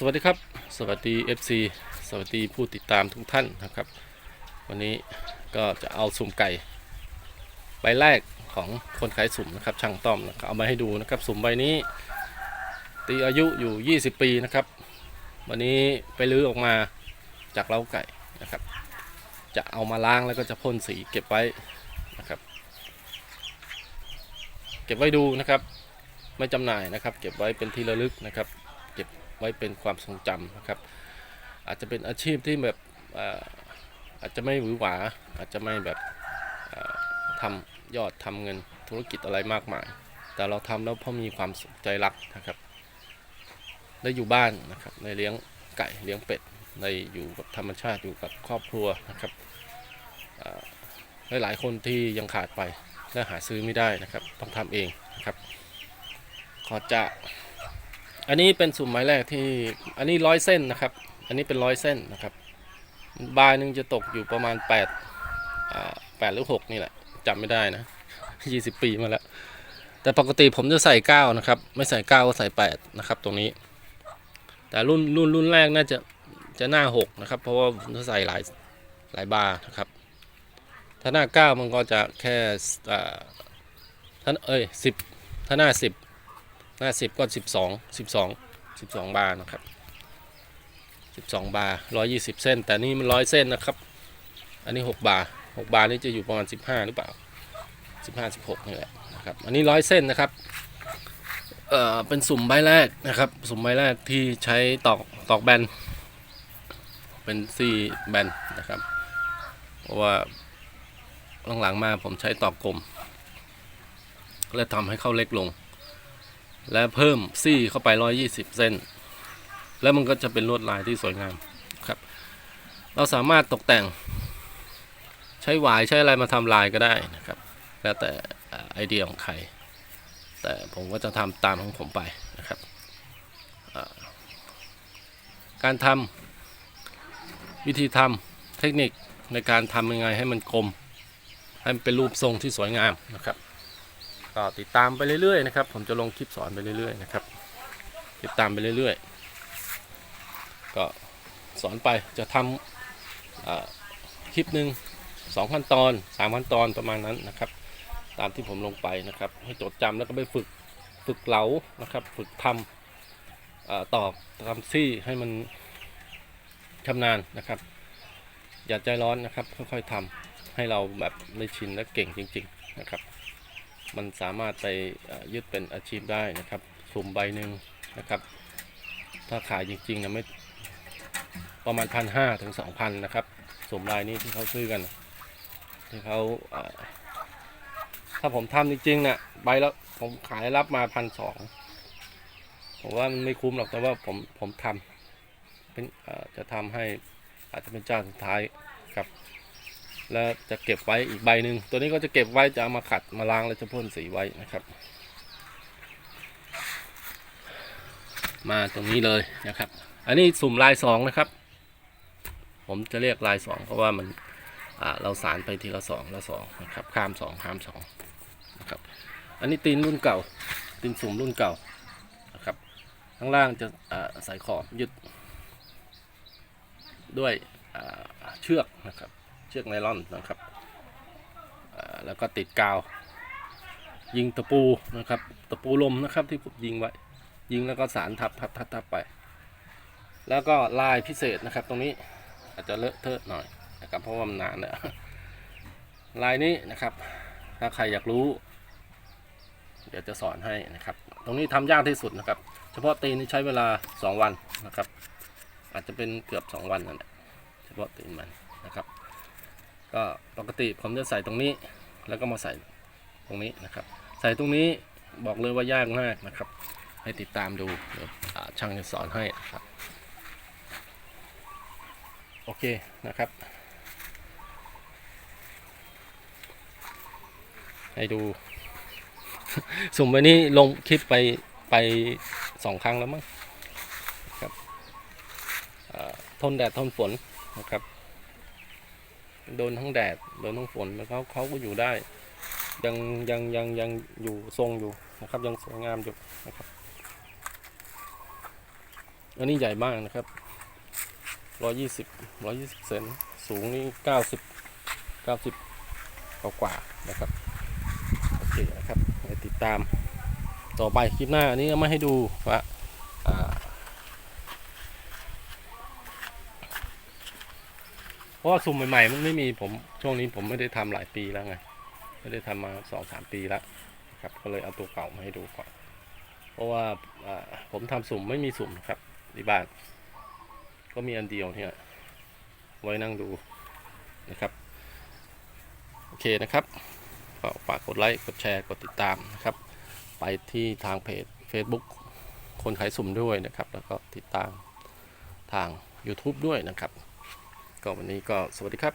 สวัสดีครับ สวัสดี FC สวัสดีผู้ติดตามทุกท่านนะครับ วันนี้ก็จะเอาสุ่มไก่ใบแรกของคนขายสุ่มนะครับ ช่างต้อมนะครับเอามาให้ดูนะครับสุ่มใบนี้ ตีอายุอยู่ 20 ปีนะครับ วันนี้ไปลื้อออกมาจากเล้าไก่นะครับ จะเอามาล้างแล้วก็จะพ่นสีเก็บไว้นะครับ เก็บไว้ดูนะครับ ไม่จำหน่ายนะครับ เก็บไว้เป็นที่ระลึกนะครับเก็บ ไว้เป็นความทรงจำนะครับ อาจจะเป็นอาชีพที่แบบเอ่อาจจะไม่หวือหวา อาจจะไม่แบบทำยอดทำเงินธุรกิจอะไรมากมาย แต่เราทำแล้วเพราะมีความใจรักนะครับ ได้อยู่บ้านนะครับในเลี้ยงไก่เลี้ยงเป็ดในอยู่กับธรรมชาติอยู่กับครอบครัวนะครับหลายๆคนที่ยังขาดไปและหาซื้อไม่ได้นะครับ ต้องทำเองนะครับ ขอจะ อันนี้เป็นสุ่มไม้แรกที่ อันนี้ร้อยเส้นนะครับ อันนี้เป็นร้อยเส้นนะครับ บายหนึ่งจะตกอยู่ประมาณ8อ่าแปดหรือ6นี่แหละจำไม่ได้นะ20ปีมาแล้ว แต่ปกติผมจะใส่9นะครับ ไม่ใส่9ก็ใส่8นะครับ ตรงนี้ แต่รุ่นรุ่นรุ่นแรกน่าจะจะหน้า6นะครับ เพราะว่าผมจะใส่หลายหลายบาร์นะครับ ถ้าหน้า9มันก็จะแค่อ่าท่านเอ้ย10ถ้าหน้า10 หน้า10ก็12 12 12บสองสิบสองบาร์นะครับ12บสองบาร์120เส้น แต่นี่มันร้อยเส้นนะครับ อันนี้6บาร์6บาร์นี่จะอยู่ประมาณ15หรือเปล่า15 16นี่แหละนะครับ อันนี้ร้อยเส้นนะครับ เอ่อ เป็นสุ่มใบแรกนะครับ สุ่มใบแรกที่ใช้ตอกตอกแบน เป็นซี่แบนนะครับ เพราะว่าหลังๆมาผมใช้ตอกกลม และทำให้เข้าเล็กลง และเพิ่มซี่เข้าไป 120 เส้น แล้วมันก็จะเป็นลวดลายที่สวยงามครับ เราสามารถตกแต่ง ใช้หวายใช้อะไรมาทำลายก็ได้นะครับ แล้วแต่อ่าไอเดียของใคร แต่ผมก็จะทำตามของผมไปนะครับการทำวิธีทำเทคนิคในการทำยังไงให้มันกลม ให้มันเป็นรูปทรงที่สวยงามนะครับ ก็ติดตามไปเรื่อยๆนะครับ ผมจะลงคลิปสอนไปเรื่อยๆนะครับ ติดตามไปเรื่อยๆ ก็สอนไปจะทำคลิปหนึ่งสองขั้นตอนสามขั้นตอนประมาณนั้นนะครับ ตามที่ผมลงไปนะครับ ให้จดจำแล้วก็ไปฝึกฝึกเหลานะครับ ฝึกทำอตอกทำซี่ให้มันชำนาญนะครับ อย่าใจร้อนนะครับ ค่อยๆทำให้เราแบบได้ชินและเก่งจริง ๆ นะครับ มันสามารถไปยึดเป็นอาชีพได้นะครับ สุ่มใบหนึ่งนะครับ ถ้าขายจริงๆนะไม่ประมาณพันห้าถึงสองพันนะครับ สุ่มลายนี้ที่เขาซื้อกันที่เขาถ้าผมทำจริงๆนะ่ะใบแล้วผมขายรับมาพันสองผมว่ามันไม่คุ้มหรอกแต่ว่าผมผมทำเป็นจะทำให้อาจจะเป็นเจ้าสุดท้ายครับ แล้วจะเก็บไว้อีกใบหนึ่งตัวนี้ก็จะเก็บไว้จะเอามาขัดมาล้างแล้วจะพ่นสีไว้นะครับ มาตรงนี้เลยนะครับ อันนี้สุ่มลายสองนะครับ ผมจะเรียกลายสองเพราะว่ามันเราสารไปทีละสองละสองนะครับข้ามสองข้ามสองนะครับอันนี้ตีนรุ่นเก่าตีนสุ่มรุ่นเก่านะครับข้างล่างจะใส่ขอบยึดด้วยเชือกนะครับ เชือกไนลอนนะครับแล้วก็ติดกาว ยิงตะปูนะครับตะปูลมนะครับที่ผมยิงไว้ ยิงแล้วก็สารทับทับทับทับไป แล้วก็ลายพิเศษนะครับ ตรงนี้อาจจะเลอะเทอะหน่อยนะครับเพราะว่ามันนานแล้วลายนี้นะครับ ถ้าใครอยากรู้ เดี๋ยวจะสอนให้นะครับ ตรงนี้ทำยากที่สุดนะครับ เฉพาะตีนนี่ใช้เวลา 2 วันนะครับ อาจจะเป็นเกือบ 2 วันนั่นแหละเฉพาะตีนมันนะครับ ก็ปกติผมจะใส่ตรงนี้ แล้วก็มาใส่ตรงนี้นะครับ ใส่ตรงนี้บอกเลยว่ายากมากนะครับ ให้ติดตามดูเดี๋ยวช่างจะสอนให้นะครับโอเคนะครับ ให้ดู สุ่มไปนี้ลงคลิปไปไปสองครั้งแล้วมั้งครับทนแดดทนฝนนะครับ โดนทั้งแดดโดนทั้งฝนแล้วเขาเขาก็อยู่ได้ ยังยังยังยังอยู่ทรงอยู่นะครับ ยังสวยงามอยู่นะครับ อันนี้ใหญ่มากนะครับร้อยยี่สิบร้อยยี่สิบเซนสูงนี่เก้าสิบเก้าสิบกว่าๆนะครับโอเคนะครับไปติดตามต่อไปคลิปหน้าอันนี้เอามาให้ดูว่าอ่า เพราะว่าสุ่มใหม่ๆมันไม่มีผมช่วงนี้ผมไม่ได้ทำหลายปีแล้วไงไม่ได้ทำมาสองสามปีแล้วนะครับก็เลยเอาตัวเก่ามาให้ดูก่อน เพราะว่าผมทำสุ่มไม่มีสุ่มครับที่บ้านก็มีอันเดียวเนี่ยไว้นั่งดูนะครับ โอเคนะครับก็ฝากกดไลค์กดแชร์กดติดตามนะครับ ไปที่ทางเพจ Facebook คนขายสุ่มด้วยนะครับ แล้วก็ติดตามทาง YouTube ด้วยนะครับ ก็วันนี้ก็สวัสดีครับ